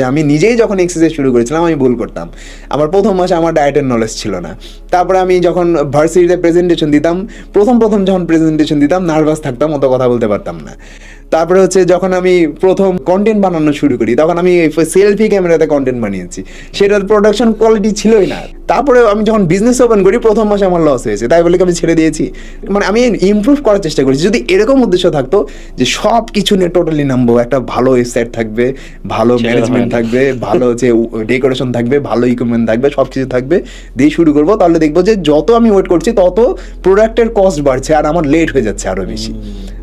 যে আমি নিজেই যখন এক্সারসাইজ শুরু করেছিলাম, আমি ভুল করতাম। আমার প্রথম মাসে আমার ডায়েটের নলেজ ছিল না। তারপরে আমি যখন ভার্সিটিতে প্রেজেন্টেশন দিতাম, প্রথম প্রথম যখন প্রেজেন্টেশন দিতাম নার্ভাস থাকতাম, অত কথা বলতে পারতাম না। তারপরে হচ্ছে যখন আমি প্রথম কন্টেন্ট বানানো শুরু করি তখন আমি সেলফি ক্যামেরাতে কন্টেন্ট বানিয়েছি। সেটার প্রোডাকশন কোয়ালিটি ছিলই না। তারপরে আমি যখন বিজনেস ওপেন করি প্রথম মাসে আমার লস হয়েছে। তাই বলে কি আমি ছেড়ে দিয়েছি? মানে আমি ইমপ্রুভ করার চেষ্টা করেছি। যদি এরকম উদ্দেশ্য থাকতো যে সব কিছু নিয়ে টোটালি নামবো একটা ভালো ওয়েবসাইট থাকবে ভালো ম্যানেজমেন্ট থাকবে ভালো হচ্ছে ডেকোরেশন থাকবে ভালো ইকুইপমেন্ট থাকবে সব কিছু থাকবে দিয়ে শুরু করব তাহলে দেখব যে যত আমি ওয়েট করছি তত প্রোডাক্টের কস্ট বাড়ছে আর আমার লেট হয়ে যাচ্ছে আরও বেশি।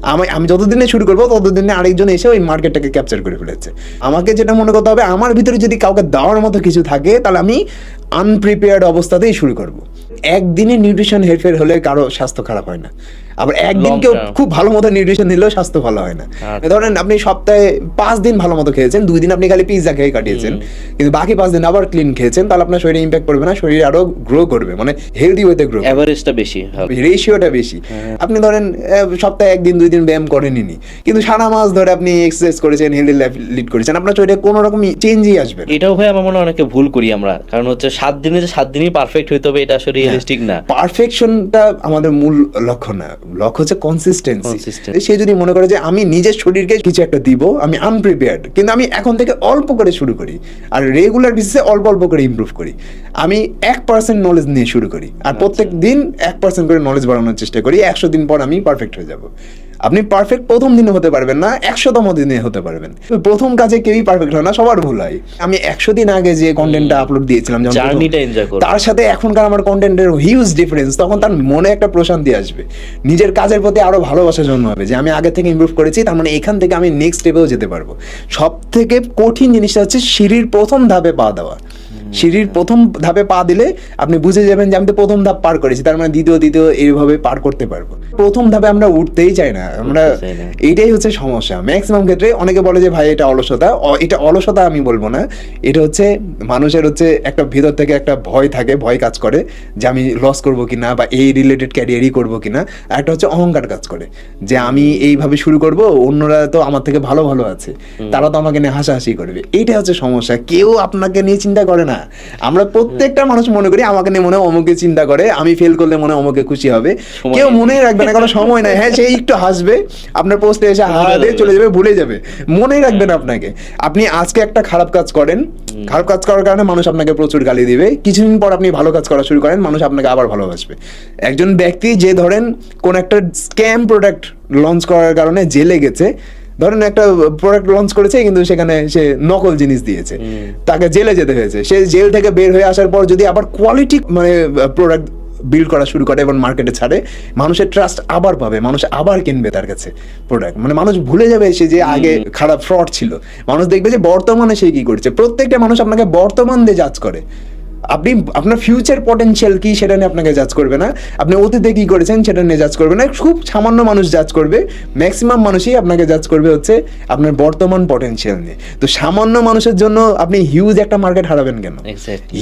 আমি আমি যতদিনে শুরু করব, ততদিনে আরেকজন এসে ওই মার্কেটটাকে ক্যাপচার করে ফেলেছে। আমাকে যেটা মনে করতে হবে, আমার ভিতরে যদি কাউকে দেওয়ার মতো কিছু থাকে, তাহলে আমি আনপ্রিপেয়ার্ড অবস্থাতেই শুরু করব। একদিনে নিউট্রিশন হেরফের হলে কারও স্বাস্থ্য খারাপ হয় না। আবার একদিন কেউ খুব ভালো মতো নিউট্রিশন নিলেও স্বাস্থ্য ভালো হয় না। আচ্ছা। ধরেন আপনি সপ্তাহে পাঁচ দিন ভালো মতো খেয়েছেন দুই দিন আপনি খালি পিৎজা খেয়ে কাটিয়েছেন। কিন্তু বাকি পাঁচ দিন আবার ক্লিন খেয়েছেন তাহলে আপনার শরীরে ইম্প্যাক্ট পড়বে না শরীর আরও গ্রো করবে মানে হেলদি ওয়েতে গ্রো অ্যাভারেজটা বেশি রেশিওটা বেশি। আপনি ধরেন সপ্তাহে একদিন দুই দিন ব্যায়াম করেননি। কিন্তু সারা মাস ধরে আপনি এক্সারসাইজ করেছেন হেলদি লাইফ লিড করেছেন আপনার শরীরে কোনো রকম চেঞ্জই আসবে এটাও ভাই আমার মনে হয় অনেকে ভুল করি আমরা। কারণ হচ্ছে সাত দিনে যে সাত দিনই পারফেক্ট হইতে হবে এটা আসলে রিয়েলিস্টিক না। পারফেকশনটা আমাদের মূল লক্ষ্য না। লক্ষ্য হচ্ছে কনসিস্টেন্সি সে যদি মনে করে যে আমি নিজের শরীরকে কিছু একটা দিব আমি আনপ্রিপেয়ার্ড কিন্তু আমি এখন থেকে অল্প করে শুরু করি আর রেগুলার বেসিসে অল্প অল্প করে ইমপ্রুভ করি। আমি এক পার্সেন্ট নলেজ নিয়ে শুরু করি আর প্রত্যেক দিন এক পার্সেন্ট করে নলেজ বাড়ানোর চেষ্টা করি একশো দিন পর আমি পারফেক্ট হয়ে যাব। আপনি পারফেক্ট প্রথম দিনে হতে পারবেন না একশোতম দিনে হতে পারবেন। প্রথম কাজে কেউই পারফেক্ট হয় না সবার ভুল হয়। আমি একশো দিন আগে যে কন্টেন্টটা আপলোড দিয়েছিলাম তার সাথে এখনকার আমার কন্টেন্টের হিউজ ডিফারেন্স তখন তার মনে একটা প্রশান্তি আসবে। নিজের কাজের প্রতি আরও ভালোবাসা জন্ম হবে যে আমি আগে থেকে ইমপ্রুভ করেছি তার মানে এখান থেকে আমি নেক্সট স্টেপেও যেতে পারব। সব থেকে কঠিন জিনিসটা হচ্ছে সিঁড়ির প্রথম ধাপে পা দেওয়া। সিঁড়ির প্রথম ধাপে পা দিলে আপনি বুঝে যাবেন যে আমি তো প্রথম ধাপ পার করেছি তার মানে দ্বিতীয় দ্বিতীয় এইভাবে পার করতে পারব। প্রথম ধাপে আমরা উঠতেই চাই না আমরা এইটাই হচ্ছে সমস্যা। ম্যাক্সিমাম ক্ষেত্রে অনেকে বলে যে ভাই এটা অলসতা। এটা অলসতা আমি বলব না। এটা হচ্ছে মানুষের হচ্ছে একটা ভিতর থেকে একটা ভয় থাকে ভয় কাজ করে যে আমি লস করব কিনা বা এই রিলেটেড ক্যারিয়ারই করব কিনা। আর একটা হচ্ছে অহংকার কাজ করে যে আমি এইভাবে শুরু করব অন্যরা তো আমার থেকে ভালো ভালো আছে। তারা তো আমাকে নিয়ে হাসাহাসি করবে। এইটা হচ্ছে সমস্যা। কেউ আপনাকে নিয়ে চিন্তা করে না। আমরা প্রত্যেকটা মানুষ মনে করি আমাকে নিয়ে মনে অমুকে চিন্তা করে আমি ফেল করলে মনে অমুকে খুশি হবে। কেউ মনে রাখবে না কোনো সময় নাই। হ্যাঁ সে একটু হাসবে আপনার পোস্টে এসে হাসবে চলে যাবে ভুলে যাবে। মনে রাখবেন আপনাকে। আপনি আজকে একটা খারাপ কাজ করেন। খারাপ কাজ করার কারণে মানুষ আপনাকে প্রচুর গালি দিবে। কিছুদিন পর আপনি ভালো কাজ করা শুরু করেন মানুষ আপনাকে আবার ভালোবাসবে। একজন ব্যক্তি যে ধরেন কোন একটা স্ক্যাম প্রোডাক্ট লঞ্চ করার কারণে জেলে গেছে ধরেন একটা প্রোডাক্ট লঞ্চ করেছে কিন্তু সেখানে সে নকল জিনিস দিয়েছে। তাকে জেলে যেতে হয়েছে। সে জেল থেকে বের হয়ে আসার পর যদি আবার কোয়ালিটি মানে প্রোডাক্ট বিল্ড করা শুরু করে এবং মার্কেটে ছাড়ে মানুষের ট্রাস্ট আবার পাবে মানুষ আবার কিনবে তার কাছে প্রোডাক্ট মানে মানুষ ভুলে যাবে সে যে আগে খারাপ ফ্রড ছিল। মানুষ দেখবে যে বর্তমানে সে কি করছে। প্রত্যেকটা মানুষ আপনাকে বর্তমান দিয়ে জাজ করে। আপনি আপনার ফিউচার পটেনশিয়াল কি সেটা নিয়ে আপনাকে জাজ করবে না। আপনি অতীতে কি করেছেন সেটা নিয়ে জাজ করবে না। খুব সামান্য মানুষ জাজ করবে। ম্যাক্সিমাম মানুষই আপনাকে জাজ করবে হচ্ছে আপনার বর্তমান পটেনশিয়াল নিয়ে। তো সামান্য মানুষের জন্য আপনি হিউজ একটা মার্কেট হারাবেন কেন?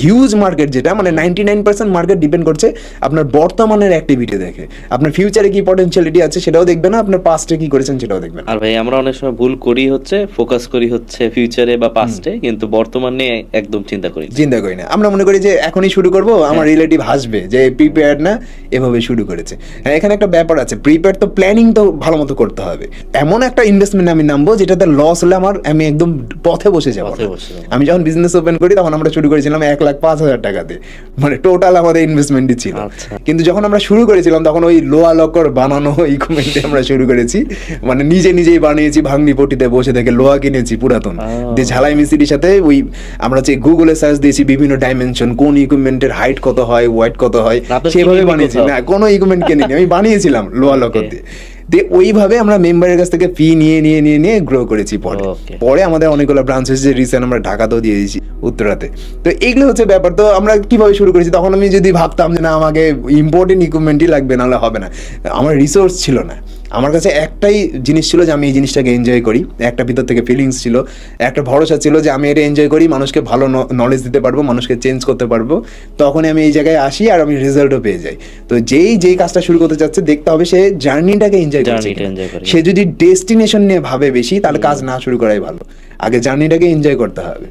হিউজ মার্কেট যেটা মানে ninety nine percent market depend করছে আপনার বর্তমানের অ্যাক্টিভিটি দেখে। আপনার ফিউচারে কি পটেনশিয়ালিটি আছে সেটাও দেখবে না আপনার পাস্টে কি করেছেন সেটাও দেখবে আর ভাই আমরা অনেক সময় ভুল করি হচ্ছে ফোকাস করি হচ্ছে ফিউচারে বা পাস্টে কিন্তু বর্তমানে একদম চিন্তা করি চিন্তা করি না। আমরা মনে করি যে এখনই শুরু করব আমার রিলেটিভ হাসবে যে প্রিপেয়ার্ড না এভাবে শুরু করেছে। হ্যাঁ এখানে একটা ব্যাপার আছে প্রিপেয়ার তো প্ল্যানিং তো ভালো মতো করতে হবে। এমন একটা ইনভেস্টমেন্ট আমি নামবো যেটাতে লস হলে আমার আমি একদম পথে বসে যাব। আমি যখন বিজনেস ওপেন করি তখন আমরা শুরু করেছিলাম এক লাখ পাঁচ হাজার টাকাতে। মানে টোটাল আমাদের ইনভেস্টমেন্টই ছিল। আচ্ছা। কিন্তু যখন আমরা শুরু করেছিলাম তখন ওই লোয়া লকর বানানো এই ইকুইপমেন্টে আমরা শুরু করেছি। মানে নিজে নিজেই বানিয়েছি ভাঙনি পটিতে বসে থেকে লোহা কিনেছি পুরাতন। দিয়ে ঝালাই মিস্ত্রির সাথে ওই আমরা যে গুগলে সার্চ দিয়েছি বিভিন্ন ডাইমেনশন কোন ইকুইপমেন্টের হাইট কত হয় ওয়াইট কত হয় সেভাবে বানিয়েছি। না কোনো ইকুইপমেন্ট কিনিনি আমি বানিয়েছিলাম লোহা লকর. দিয়ে। দিয়ে ওইভাবে আমরা মেম্বারের কাছ থেকে ফি নিয়ে নিয়ে নিয়ে নিয়ে গ্রো করেছি পরে। পরে আমাদের অনেকগুলো ব্রাঞ্চ হয়েছে রিসেন্ট আমরা ঢাকাতেও দিয়ে দিয়েছি উত্তরাতে। তো এইগুলো হচ্ছে ব্যাপার। তো আমরা কীভাবে শুরু করেছি? তখন আমি যদি ভাবতাম যে না আমাকে ইম্পর্টেন্ট ইকুইপমেন্টই লাগবে নাহলে হবে না। আমার রিসোর্স ছিল না। আমার কাছে একটাই জিনিস ছিল যে আমি এই জিনিসটাকে এনজয় করি। একটা ভিতর থেকে ফিলিংস ছিল একটা ভরসা ছিল যে আমি এটা এনজয় করি মানুষকে ভালো নলেজ দিতে পারব মানুষকে চেঞ্জ করতে পারব। তখনই আমি এই জায়গায় আসি আর আমি রেজাল্টও পেয়ে যাই। তো যেই যেই কাজটা শুরু করতে চাচ্ছে দেখতে হবে সে জার্নিটাকে এনজয় করছে করে। সে যদি ডেস্টিনেশন নিয়ে ভাবে বেশি তাহলে কাজ না শুরু করাই ভালো। আগে জার্নিটাকে এনজয় করতে হবে।